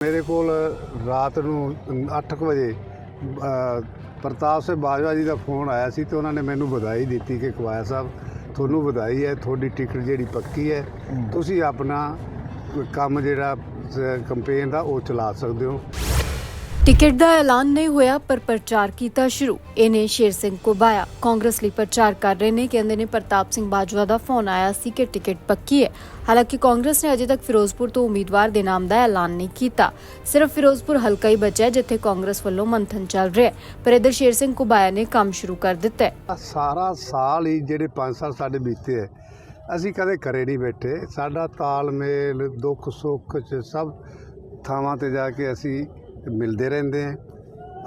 ਮੇਰੇ ਕੋਲ ਰਾਤ ਨੂੰ 8 ਵਜੇ ਪ੍ਰਤਾਪ ਸਿੰਘ ਬਾਜਵਾ ਜੀ ਦਾ ਫੋਨ ਆਇਆ ਸੀ ਤੇ ਉਹਨਾਂ ਨੇ ਮੈਨੂੰ ਵਧਾਈ ਦਿੱਤੀ ਕਿ ਕਵਾਇਆ ਸਾਹਿਬ ਤੁਹਾਨੂੰ ਵਧਾਈ ਹੈ ਤੁਹਾਡੀ ਟਿਕਟ ਜਿਹੜੀ ਪੱਕੀ ਹੈ ਤੁਸੀਂ ਆਪਣਾ ਕੰਮ ਜਿਹੜਾ ਕੰਪੇਨ ਦਾ ਉਹ ਚਲਾ ਸਕਦੇ ਹੋ। ਟਿਕਟ ਦਾ ਐਲਾਨ ਨਹੀਂ ਹੋਇਆ, ਪਰ ਪ੍ਰਚਾਰ ਕੀਤਾ ਸ਼ੁਰੂ। ਇਹਨੇ ਸ਼ੇਰ ਸਿੰਘ ਕੁਬਾਇਆ ਕਾਂਗਰਸ ਲਈ ਪ੍ਰਚਾਰ ਕਰ ਰਹੇ ਨੇ, ਕਹਿੰਦੇ ਨੇ ਪ੍ਰਤਾਪ ਸਿੰਘ ਬਾਜਵਾ ਦਾ ਫੋਨ ਆਇਆ ਸੀ ਕਿ ਟਿਕਟ ਪੱਕੀ ਹੈ। ਹਾਲਾਂਕਿ ਕਾਂਗਰਸ ਨੇ ਅਜੇ ਤੱਕ ਫਿਰੋਜ਼ਪੁਰ ਤੋਂ ਉਮੀਦਵਾਰ ਦੇ ਨਾਮ ਦਾ ਐਲਾਨ ਨਹੀਂ ਕੀਤਾ। ਸਿਰਫ ਫਿਰੋਜ਼ਪੁਰ ਹਲਕਾ ਹੀ ਬਚਿਆ, ਜਿੱਥੇ ਕਾਂਗਰਸ ਵੱਲੋਂ ਮੰਥਨ ਚੱਲ ਰਿਹਾ ਪਰ ਇਧਰ ਸ਼ੇਰ ਸਿੰਘ ਕੁਬਾਇਆ ਨੇ ਕੰਮ ਸ਼ੁਰੂ ਕਰ ਦਿੱਤਾ ਹੈ। ਸਾਰਾ ਸਾਲ ਹੀ ਜਿਹੜੇ 5 ਸਾਲ ਸਾਡੇ ਬੀਤੇ ਹੈ, ਅਸੀਂ ਕਦੇ ਘਰੇ ਨਹੀਂ ਬੈਠੇ। ਸਾਡਾ ਤਾਲਮੇਲ ਦੁੱਖ ਸੁੱਖ ਚ ਸਭ ਥਾਵਾਂ ਤੇ ਜਾ ਕੇ ਅਸੀਂ ਮਿਲਦੇ ਰਹਿੰਦੇ ਹਾਂ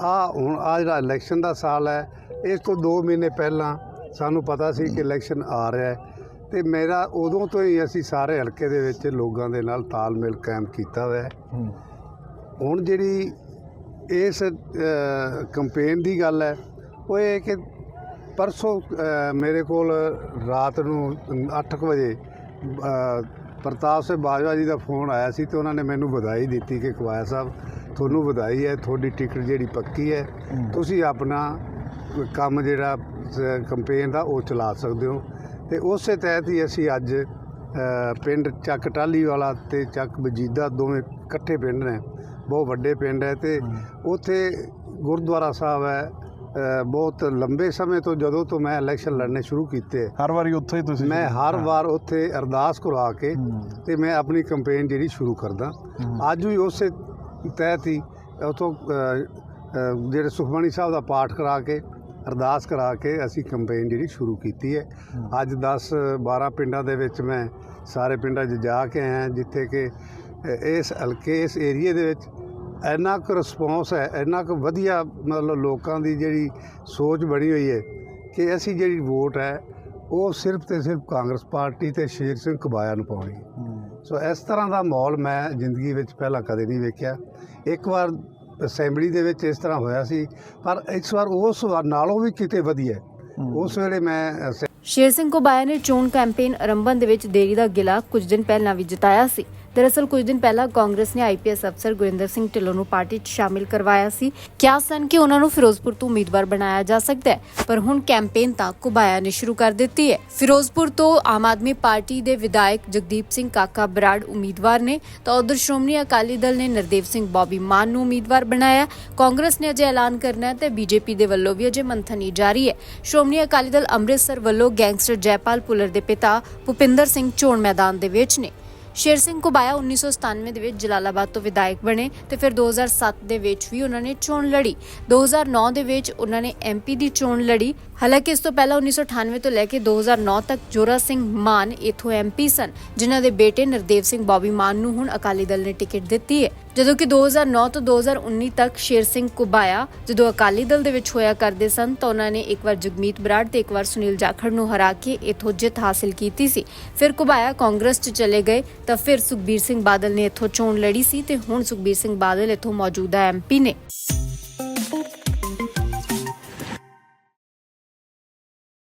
ਆ ਹੁਣ ਆ ਜਿਹੜਾ ਇਲੈਕਸ਼ਨ ਦਾ ਸਾਲ ਹੈ ਇਸ ਤੋਂ 2 ਮਹੀਨੇ ਪਹਿਲਾਂ ਸਾਨੂੰ ਪਤਾ ਸੀ ਕਿ ਇਲੈਕਸ਼ਨ ਆ ਰਿਹਾ ਹੈ ਤੇ ਮੇਰਾ ਉਦੋਂ ਤੋਂ ਹੀ ਅਸੀਂ ਸਾਰੇ ਹਲਕੇ ਦੇ ਵਿੱਚ ਲੋਕਾਂ ਦੇ ਨਾਲ ਤਾਲਮੇਲ ਕਾਇਮ ਕੀਤਾ ਹੋਇਆ ਹੈ। ਹੁਣ ਜਿਹੜੀ ਇਸ ਕੰਪੇਨ ਦੀ ਗੱਲ ਹੈ ਉਹ ਇਹ ਕਿ ਪਰਸੋਂ ਮੇਰੇ ਕੋਲ ਰਾਤ ਨੂੰ 8 ਵਜੇ ਪ੍ਰਤਾਪ ਸਿੰਘ ਬਾਜਵਾ ਜੀ ਦਾ ਫੋਨ ਆਇਆ ਸੀ ਤੇ ਉਹਨਾਂ ਨੇ ਮੈਨੂੰ ਵਧਾਈ ਦਿੱਤੀ ਕਿ ਕਵਾਇਆ ਸਾਹਿਬ ਤੁਹਾਨੂੰ ਵਧਾਈ ਹੈ ਤੁਹਾਡੀ ਟਿਕਟ ਜਿਹੜੀ ਪੱਕੀ ਹੈ। ਤੁਸੀਂ ਆਪਣਾ ਕੰਮ ਜਿਹੜਾ ਕੰਪੇਨ ਦਾ ਉਹ ਚਲਾ ਸਕਦੇ ਹੋ। ਤੇ ਉਸੇ ਤਹਿਤ ਹੀ ਅਸੀਂ ਅੱਜ ਪਿੰਡ ਚੱਕ ਟਾਲੀ ਵਾਲਾ ਤੇ ਚੱਕ ਬਜੀਦਾ ਦੋਵੇਂ ਇਕੱਠੇ ਪਿੰਡ ਨੇ। ਬਹੁਤ ਵੱਡੇ ਪਿੰਡ ਹੈ ਤੇ ਉੱਥੇ ਗੁਰਦੁਆਰਾ ਸਾਹਿਬ ਹੈ। ਬਹੁਤ ਲੰਬੇ ਸਮੇਂ ਤੋਂ ਜਦੋਂ ਤੋਂ ਮੈਂ ਇਲੈਕਸ਼ਨ ਲੜਨੇ ਸ਼ੁਰੂ ਕੀਤੇ। ਹਰ ਵਾਰੀ ਉੱਥੇ ਹੀ ਤੁਸੀਂ ਮੈਂ ਹਰ ਵਾਰ ਉੱਥੇ ਅਰਦਾਸ ਕਰਵਾ ਕੇ। ਤੇ ਮੈਂ ਆਪਣੀ ਕੰਪੇਨ ਜਿਹੜੀ ਸ਼ੁਰੂ ਕਰਦਾ। ਅੱਜ ਵੀ ਉਸੇ ਤਹਿਤ ਹੀ ਉਥੋਂ ਜਿਹੜੇ ਸੁਖਮਣੀ ਸਾਹਿਬ ਦਾ ਪਾਠ ਕਰਾ ਕੇ ਅਰਦਾਸ ਕਰਾ ਕੇ ਅਸੀਂ ਕੰਪੇਨ ਜਿਹੜੀ ਸ਼ੁਰੂ ਕੀਤੀ ਹੈ। ਅੱਜ 10 12 ਪਿੰਡਾਂ ਦੇ ਵਿੱਚ ਮੈਂ ਸਾਰੇ ਪਿੰਡਾਂ 'ਚ ਜਾ ਕੇ ਆਇਆ ਜਿੱਥੇ ਕਿ ਇਸ ਹਲਕੇ ਇਸ ਏਰੀਏ ਦੇ ਵਿੱਚ ਇੰਨਾ ਕੁ ਰਿਸਪੌਂਸ ਹੈ ਇੰਨਾ ਕੁ ਵਧੀਆ ਮਤਲਬ ਲੋਕਾਂ ਦੀ ਜਿਹੜੀ ਸੋਚ ਬਣੀ ਹੋਈ ਹੈ ਕਿ ਅਸੀਂ ਜਿਹੜੀ ਵੋਟ ਹੈ ਉਹ ਸਿਰਫ ਤੇ ਸਿਰਫ ਕਾਂਗਰਸ ਪਾਰਟੀ ਤੇ ਸ਼ੇਰ ਸਿੰਘ ਕਬਾਇਆ ਨੂੰ ਪਾਉਣੀ ਹੂੰ। ਸੋ ਇਸ ਤਰ੍ਹਾਂ ਦਾ ਮਾਹੌਲ ਮੈਂ ਜ਼ਿੰਦਗੀ ਵਿੱਚ ਪਹਿਲਾਂ ਕਦੇ ਨਹੀਂ ਵੇਖਿਆ। ਇੱਕ ਵਾਰ ਅਸੈਂਬਲੀ ਦੇ ਵਿੱਚ ਇਸ ਤਰ੍ਹਾਂ ਹੋਇਆ ਸੀ ਪਰ ਇਸ ਵਾਰ ਉਸ ਵਾਰ ਨਾਲੋਂ ਵੀ ਕਿਤੇ ਵਧੀਆ। ਉਸ ਵੇਲੇ ਮੈਂ ਸ਼ੇਰ ਸਿੰਘ ਕੁਬਾਇਆ ਨੇ ਚੋਣ ਕੈਂਪੇਨ ਆਰੰਭਣ ਦੇ ਵਿੱਚ ਦੇਰੀ ਦਾ ਗਿਲਾ ਕੁਝ ਦਿਨ ਪਹਿਲਾਂ ਵੀ ਜਤਾਇਆ ਸੀ। ਦਰਅਸਲ ਕੁਝ ਦਿਨ ਪਹਿਲਾਂ ਕਾਂਗਰਸ ਨੇ ਆਈਪੀਐਸ ਅਫਸਰ ਗੁਰਿੰਦਰ ਸਿੰਘ ਢਿੱਲੋਂ ਨੂੰ ਪਾਰਟੀ 'ਚ ਸ਼ਾਮਿਲ ਕਰਵਾਇਆ ਸੀ। ਕਿਹਾ ਸਨ ਕਿ ਉਹਨਾਂ ਨੂੰ ਫਿਰੋਜ਼ਪੁਰ ਤੋਂ ਉਮੀਦਵਾਰ ਬਣਾਇਆ ਜਾ ਸਕਦਾ ਹੈ, ਪਰ ਹੁਣ ਕੈਂਪੇਨ ਤਾਂ ਕੁਬਾਇਆ ਨੇ ਸ਼ੁਰੂ ਕਰ ਦਿੱਤੀ ਹੈ। ਫਿਰੋਜ਼ਪੁਰ ਤੋਂ ਆਮ ਆਦਮੀ ਪਾਰਟੀ ਦੇ ਵਿਧਾਇਕ ਜਗਦੀਪ ਸਿੰਘ ਕਾਕਾ ਬਰਾੜ ਉਮੀਦਵਾਰ ਨੇ, ਤਾਂ ਉਧਰ ਸ਼੍ਰੋਮਣੀ ਅਕਾਲੀ ਦਲ ਨੇ ਨਰਦੇਵ ਸਿੰਘ ਬੌਬੀ ਮਾਨ ਨੂੰ ਉਮੀਦਵਾਰ ਬਣਾਇਆ। ਕਾਂਗਰਸ ਨੇ ਅਜੇ ਐਲਾਨ ਕਰਨਾ ਹੈ ਤੇ ਬੀਜੇਪੀ ਦੇ ਵੱਲੋਂ ਵੀ ਅਜੇ ਮੰਥਨੀ ਜਾਰੀ ਹੈ। ਸ਼੍ਰੋਮਣੀ ਅਕਾਲੀ ਦਲ ਅੰਮ੍ਰਿਤਸਰ ਵੱਲੋਂ ਗੈਂਗਸਟਰ ਜੈਪਾਲ ਪੁਲਰ ਦੇ ਪਿਤਾ ਭੁਪਿੰਦਰ ਸਿੰਘ ਚੋਣ ਮੈਦਾਨ ਦੇ ਵਿੱਚ ਨੇ। ਸ਼ੇਰ ਸਿੰਘ ਕੁਬਾਇਆ 1997 ਦੇ ਵਿੱਚ ਜਲਾਲਾਬਾਦ ਤੋਂ ਵਿਧਾਇਕ ਬਣੇ ਤੇ ਫਿਰ 2007 ਦੇ ਵਿੱਚ ਵੀ ਉਹਨਾਂ ਨੇ ਚੋਣ ਲੜੀ। 2009 ਦੇ ਵਿੱਚ ਉਹਨਾਂ ਨੇ ਐਮਪੀ ਦੀ ਚੋਣ ਲੜੀ ਹਾਲਾਂਕਿ ਇਸ ਤੋਂ ਪਹਿਲਾਂ 1998 ਤੋਂ ਲੈ ਕੇ 2009 ਤੱਕ ਜੋਰਾ ਸਿੰਘ ਮਾਨ ਇਥੋਂ ਐਮਪੀ ਸਨ, ਜਿਨ੍ਹਾਂ ਦੇ ਬੇਟੇ ਨਰਦੇਵ ਸਿੰਘ ਬੌਬੀ ਮਾਨ ਨੂੰ ਹੁਣ ਅਕਾਲੀ ਦਲ ਨੇ ਟਿਕਟ ਦਿੱਤੀ ਹੈ। ਜਦੋਂ ਕਿ 2009 ਤੋਂ 2019 ਤੱਕ ਸ਼ੇਰ ਸਿੰਘ ਕੁਬਾਇਆ ਜਦੋਂ ਅਕਾਲੀ ਦਲ ਦੇ ਵਿੱਚ ਹੋਇਆ ਕਰਦੇ ਸਨ ਤਾਂ ਉਹਨਾਂ ਨੇ ਇੱਕ ਵਾਰ ਜਗਮੀਤ ਬਰਾੜ ਤੇ ਇੱਕ ਵਾਰ ਸੁਨੀਲ ਜਾਖੜ ਨੂੰ ਹਰਾ ਕੇ ਇਥੋਂ ਜਿੱਤ ਹਾਸਿਲ ਕੀਤੀ ਸੀ। ਫਿਰ ਕੁਬਾਇਆ ਕਾਂਗਰਸ 'ਚ ਚਲੇ ਗਏ ਤਾਂ ਫਿਰ ਸੁਖਬੀਰ ਸਿੰਘ ਬਾਦਲ ਨੇ ਇਥੋਂ ਚੋਣ ਲੜੀ ਸੀ ਤੇ ਹੁਣ ਸੁਖਬੀਰ ਸਿੰਘ ਬਾਦਲ ਇਥੋਂ ਮੌਜੂਦਾ ਐਮਪੀ ਨੇ।